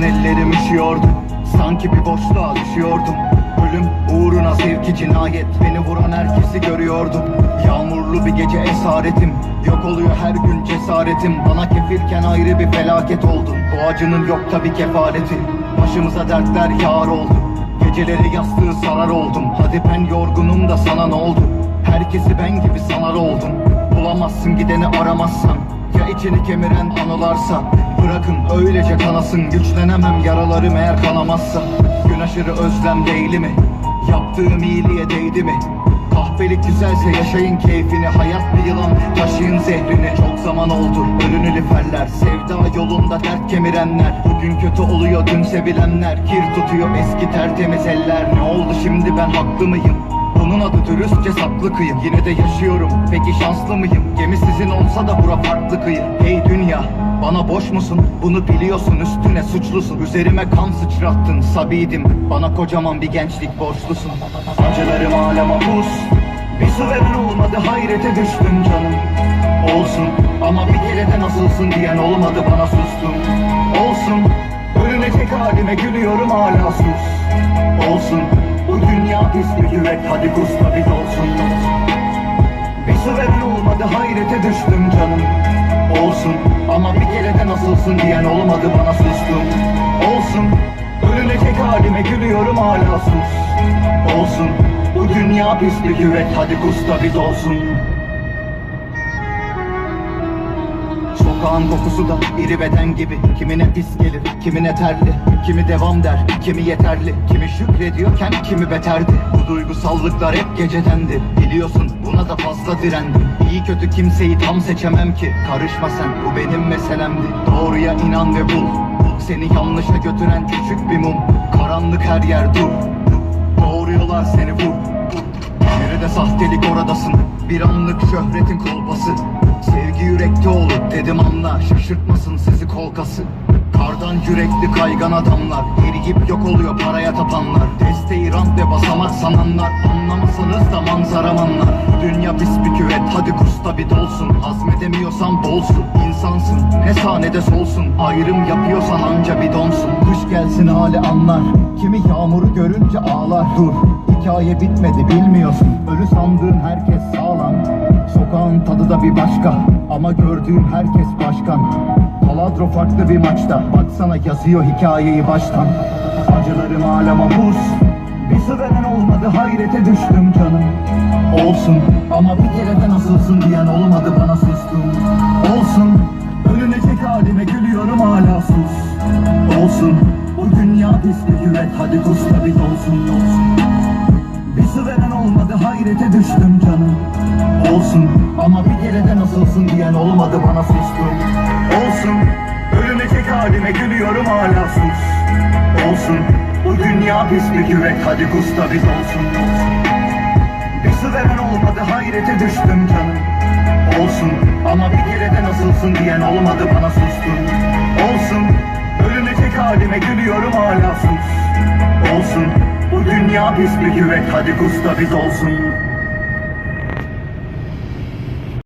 an ellerim üşüyordu Sanki bir boşluğa düşüyordum. Ölüm uğruna sevki cinayet Beni vuran herkesi görüyordum. Yağmurlu bir gece esaretim. Yok oluyor her gün cesaretim. Bana kefilken ayrı bir felaket oldun Bu acının yok tabi kefareti Başımıza dertler yağar oldu. Geceleri yastığı sarar oldum. Hadi ben yorgunum da sana ne oldu? Herkesi ben gibi sanar oldum. Bulamazsın gideni aramazsan. Ya içini kemiren anılarsa Bırakın öylece kanasın Güçlenemem yaralarım eğer kanamazsa Gün aşırı özlem değil mi? Yaptığım iyiliğe değdi mi? Kahvelik güzelse yaşayın keyfini Hayat bir yılan taşıyın zehrini Çok zaman oldu ölünü liferler Sevda yolunda dert kemirenler Bugün kötü oluyor dün sevilenler Kir tutuyor eski tertemiz eller Ne oldu şimdi ben haklı mıyım? Bunun adı dürüstçe saklı kıyım. Yine de yaşıyorum. Peki şanslı mıyım? Gemi sizin olsa da bura farklı kıyı Hey dünya bana boş musun? Bunu biliyorsun üstüne suçlusun. Üzerime kan sıçrattın sabiydim Bana kocaman bir gençlik borçlusun. Acılarım aleme buz Bir su veren olmadı hayrete düştüm canım. Olsun ama bir kere de nasılsın diyen olmadı bana sustum Olsun Ölünecek halime gülüyorum hala sus. Olsun Bu dünya pis bir yürek hadi kusma bir olsun Bir veren olmadı hayrete düştüm canım. Olsun ama bir kere de nasılsın diyen olmadı bana sustum Olsun Ölünecek halime gülüyorum hala sus. Olsun Bu dünya pis bir yürek hadi kusta bir dolsun Sokağın kokusu da iri beden gibi. Kimine pis gelir, kimine terli. Kimi devam der, kimi yeterli. Kimi şükrediyorken kimi beterdi. Bu duygusallıklar hep gecedendi. Biliyorsun buna da fazla direndim. İyi kötü kimseyi tam seçemem ki. Karışma sen bu benim meselemdi. Doğruya inan ve bul. Seni yanlışa götüren küçük bir mum. Karanlık her yer dur. Doğruyorlar seni vur. Nerede sahtelik oradasın. Bir anlık şöhretin kolbası Sevgi yürekte olur dedim anla Şaşırtmasın sizi kolkası. Kardan yürekli kaygan adamlar Eriyip yok oluyor paraya tapanlar. Desteği rant ve basamak sananlar Anlamasanız da manzaram anlar Dünya pis bir küvet hadi kusta bir dolsun. Hazmedemiyorsan bolsun insansın Ne sağ de solsun. Ayrım yapıyorsan anca bir donsun. Kış gelsin hali anlar. Kimi yağmuru görünce ağlar. Dur hikaye bitmedi bilmiyorsun. Ölü sandığın herkes sağlam Sokağın tadı da bir başka. Ama gördüğüm herkes başkan. Paladro farklı bir maçta. Baksana yazıyor hikayeyi baştan. Acılarım aleme buz. Su veren olmadı hayrete düştüm canım. Olsun ama bir kere de nasılsın diyen olmadı bana sustum. Olsun ölünecek halime gülüyorum hala sus. Olsun bu dünya pis bir yürek hadi kusta bir dolsun dolsun düştüm canım. Olsun ama bir kere de nasılsın diyen olmadı bana sustum Olsun ölünecek halime gülüyorum hala sus. Olsun bu dünya pis bir yürek hadi kusta bir dolsun Bir su veren olmadı hayrete düştüm canım. Olsun ama bir kere de nasılsın diyen olmadı bana sustum Olsun ölünecek halime gülüyorum hala sus. Olsun bu dünya pis bir yürek hadi kusta bir dolsun